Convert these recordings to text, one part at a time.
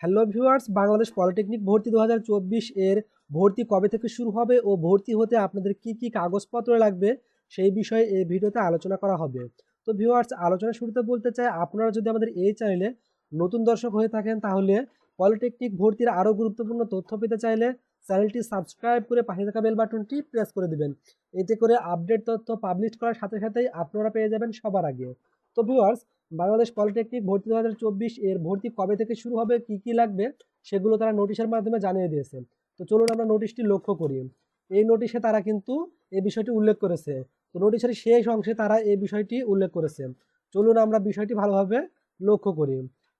Hello viewers, Bangladesh polytechnic ভর্তি দু হাজার চব্বিশ এর ভর্তি কবে থেকে শুরু হবে ও ভর্তি হতে আপনাদের কি কি কাগজপত্র লাগবে সেই বিষয়ে এই ভিডিওতে আলোচনা করা হবে। তো ভিউয়ার্স, আলোচনা শুরুতে বলতে চাই, আপনারা যদি আমাদের এই চ্যানেলে নতুন দর্শক হয়ে থাকেন তাহলে পলিটেকনিক ভর্তির আরও গুরুত্বপূর্ণ তথ্য পেতে চাইলে চ্যানেলটি সাবস্ক্রাইব করে পাশে থাকা বেল বাটনটি প্রেস করে দেবেন। এতে করে আপডেট তথ্য পাবলিশ করার সাথে সাথেই আপনারা পেয়ে যাবেন সবার আগে। তো ভিউয়ার্স বাংলাদেশ পলিটেকনিক ভর্তি দু হাজার চব্বিশ এর ভর্তি কবে থেকে শুরু হবে, কি কি লাগবে, সেগুলো তারা নোটিশের মাধ্যমে জানিয়ে দিয়েছে। তো চলুন আমরা নোটিশটি লক্ষ্য করি। এই নোটিশে তারা কিন্তু এই বিষয়টি উল্লেখ করেছে। তো নোটিশের শেষ অংশে তারা এই বিষয়টি উল্লেখ করেছে। চলুন আমরা বিষয়টি ভালোভাবে লক্ষ্য করি।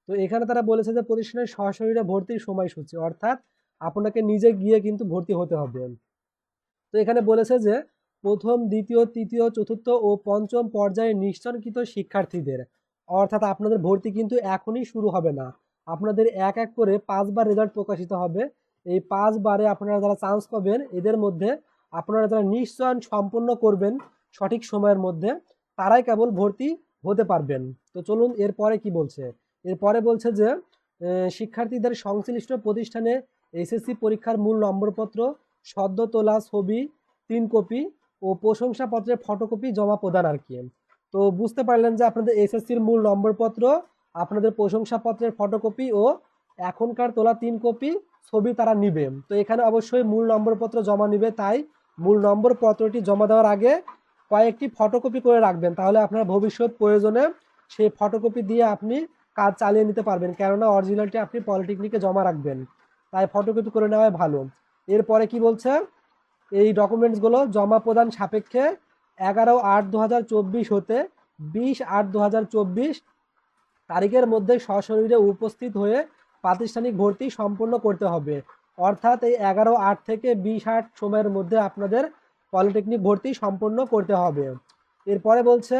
তো এখানে তারা বলেছে যে প্রতিষ্ঠানের সরাসরি ভর্তির সময়সূচি, অর্থাৎ আপনাকে নিজে গিয়ে কিন্তু ভর্তি হতে হবে। তো এখানে বলেছে যে প্রথম, দ্বিতীয়, তৃতীয়, চতুর্থ ও পঞ্চম পর্যায়ে নিশ্চয়কৃত শিক্ষার্থীদের অর্থাৎ আপনাদের ভর্তি কিন্তু এখনই শুরু হবে না। আপনাদের এক এক করে পাঁচবার রেজাল্ট প্রকাশিত হবে। এই পাঁচবারে আপনারা যারা চান্স পাবেন, এদের মধ্যে আপনারা যারা নিশ্চয়ন সম্পূর্ণ করবেন সঠিক সময়ের মধ্যে, তারাই কেবল ভর্তি হতে পারবেন। তো চলুন এরপরে কি বলছে? এরপরে বলছে যে শিক্ষার্থীদের সংশ্লিষ্ট প্রতিষ্ঠানে এসএসসি পরীক্ষার মূল নম্বরপত্র, সদ্য তোলা ছবি, তিন কপি ও প্রশংসাপত্রের ফটোকপি জমা প্রদান আর কি। তো বুঝতে পারলেন যে আপনাদের এসএসসির মূল নম্বরপত্র, আপনাদের প্রশংসাপত্রের ফটোকপি ও এখনকার তোলা তিন কপি ছবি তারা নিবে। তো এখানে অবশ্যই মূল নম্বরপত্র জমা নিবে, তাই মূল নম্বরপত্রটি জমা দেওয়ার আগে কয়েকটি ফটোকপি করে রাখবেন, তাহলে আপনার ভবিষ্যৎ প্রয়োজনে সেই ফটোকপি দিয়ে আপনি কাজ চালিয়ে নিতে পারবেন, কেননা অরিজিনালটি আপনি পলিটেকনিকে জমা রাখবেন। তাই ফটোকপি করে নেওয়াই ভালো। এরপরে কি বলছে? এই ডকুমেন্টসগুলো জমা প্রদান সাপেক্ষে এগারো আট দু হতে বিশ আট দু তারিখের মধ্যে সশরীরে উপস্থিত হয়ে প্রাতিষ্ঠানিক ভর্তি সম্পন্ন করতে হবে। অর্থাৎ এই এগারো আট থেকে বিশ আট সময়ের মধ্যে আপনাদের পলিটেকনিক ভর্তি সম্পন্ন করতে হবে। এরপরে বলছে,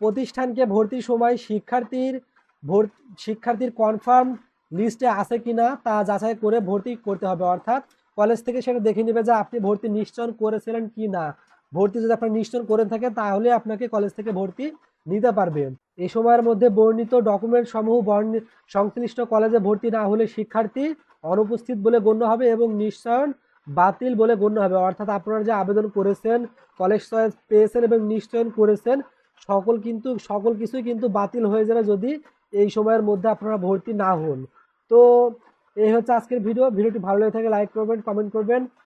প্রতিষ্ঠানকে ভর্তির সময় শিক্ষার্থীর ভর্তি, শিক্ষার্থীর কনফার্ম লিস্টে আছে কিনা তা যাচাই করে ভর্তি করতে হবে। অর্থাৎ কলেজ থেকে সেটা দেখে নেবে যে আপনি ভর্তি নিশ্চয়ন করেছিলেন কি না ভর্তি যদি আপনি নিশ্চয় করে থাকেন, তাহলে আপনাকে কলেজ থেকে ভর্তি নিতে পারবে। এই সময়ের মধ্যে বর্ণিত ডকুমেন্ট সমূহ সংশ্লিষ্ট কলেজে ভর্তি না হলে শিক্ষার্থী অনুপস্থিত বলে গণ্য হবে এবং নিশ্চয়ন বাতিল বলে গণ্য হবে। অর্থাৎ আপনারা যে আবেদন করেছেন কলেজ চয়েস পেয়েছেন এবং নিশ্চয়ন করেছেন, সকল কিন্তু, সকল কিছুই কিন্তু বাতিল হয়ে যাবে যদি এই সময়ের মধ্যে আপনারা ভর্তি না হন। তো এই হচ্ছে আজকের ভিডিও ভিডিওটি ভালো লেগে থাকে লাইক করবেন কমেন্ট করবেন।